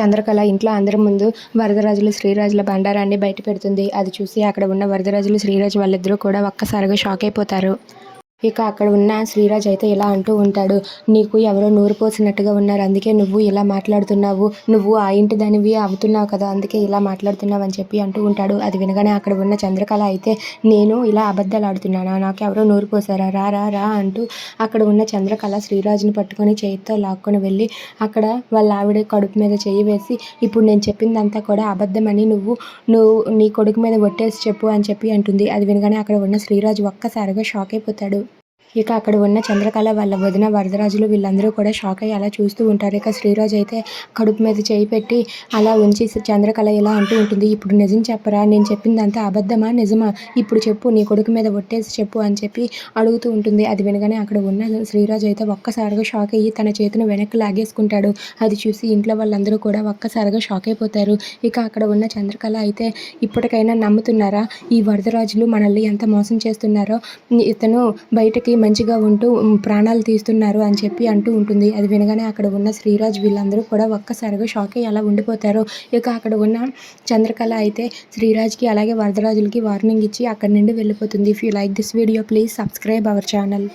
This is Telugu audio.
చంద్రకళ ఇంట్లో అందరి ముందు వరదరాజులు శ్రీరాజుల బండారాన్ని బయట పెడుతుంది. అది చూసి అక్కడ ఉన్న వరదరాజులు శ్రీరాజు వాళ్ళిద్దరూ కూడా ఒక్కసారిగా షాక్ అయిపోతారు. ఇక అక్కడ ఉన్న శ్రీరాజ్ అయితే ఇలా అంటూ ఉంటాడు నీకు ఎవరో నూరు పోసినట్టుగా ఉన్నారు అందుకే నువ్వు ఇలా మాట్లాడుతున్నావు నువ్వు ఆ ఇంటి దానివి అవుతున్నావు కదా అందుకే ఇలా మాట్లాడుతున్నావు అని చెప్పి అంటూ ఉంటాడు. అది వినగానే అక్కడ ఉన్న చంద్రకళ అయితే నేను ఇలా అబద్ధాలు ఆడుతున్నానా? నాకు ఎవరో నూరు పోసారా? రా రా రా అంటూ అక్కడ ఉన్న చంద్రకళ శ్రీరాజుని పట్టుకొని చేతితో లాక్కొని వెళ్ళి అక్కడ వాళ్ళ ఆవిడ కడుపు మీద చేయి వేసి ఇప్పుడు నేను చెప్పిందంతా కూడా అబద్ధమని నువ్వు నువ్వు నీ కొడుకు మీద ఒట్టేసి చెప్పు అని చెప్పి అంటుంది. అది వినగానే అక్కడ ఉన్న శ్రీరాజు ఒక్కసారిగా షాక్ అయిపోతాడు. ఇక అక్కడ ఉన్న చంద్రకళ వాళ్ళ వదిన వరదరాజులు వీళ్ళందరూ కూడా షాక్ అయ్యి అలా చూస్తూ ఉంటారు. ఇక శ్రీరాజు అయితే కడుపు మీద చేయి పెట్టి అలా ఉంచి చంద్రకళ ఇలా అంటూ ఉంటుంది ఇప్పుడు నిజం చెప్పరా? నేను చెప్పిందంతా అబద్ధమా? నిజమా? ఇప్పుడు చెప్పు నీ కొడుకు మీద ఒట్టేసి చెప్పు అని చెప్పి అడుగుతూ ఉంటుంది. అది వినగానే అక్కడ ఉన్న శ్రీరాజు అయితే ఒక్కసారిగా షాక్ అయ్యి తన చేతిని వెనక్కి లాగేసుకుంటాడు. అది చూసి ఇంట్లో వాళ్ళందరూ కూడా ఒక్కసారిగా షాక్ అయిపోతారు. ఇక అక్కడ ఉన్న చంద్రకళ అయితే ఇప్పటికైనా నమ్ముతున్నారా? ఈ వరదరాజులు మనల్ని ఎంత మోసం చేస్తున్నారో? ఇతను బయటకి మంచిగా ఉంటూ ప్రాణాలు తీస్తున్నారు అని చెప్పి అంటూ ఉంటుంది. అది వినగానే అక్కడ ఉన్న శ్రీరాజ్ వీళ్ళందరూ కూడా ఒక్కసారిగా షాక్ అయ్యి అలా ఉండిపోతారు. ఇక అక్కడ ఉన్న చంద్రకళ అయితే శ్రీరాజ్కి అలాగే వరదరాజులకి వార్నింగ్ ఇచ్చి అక్కడి నుండి వెళ్ళిపోతుంది. If you like this video please subscribe our channel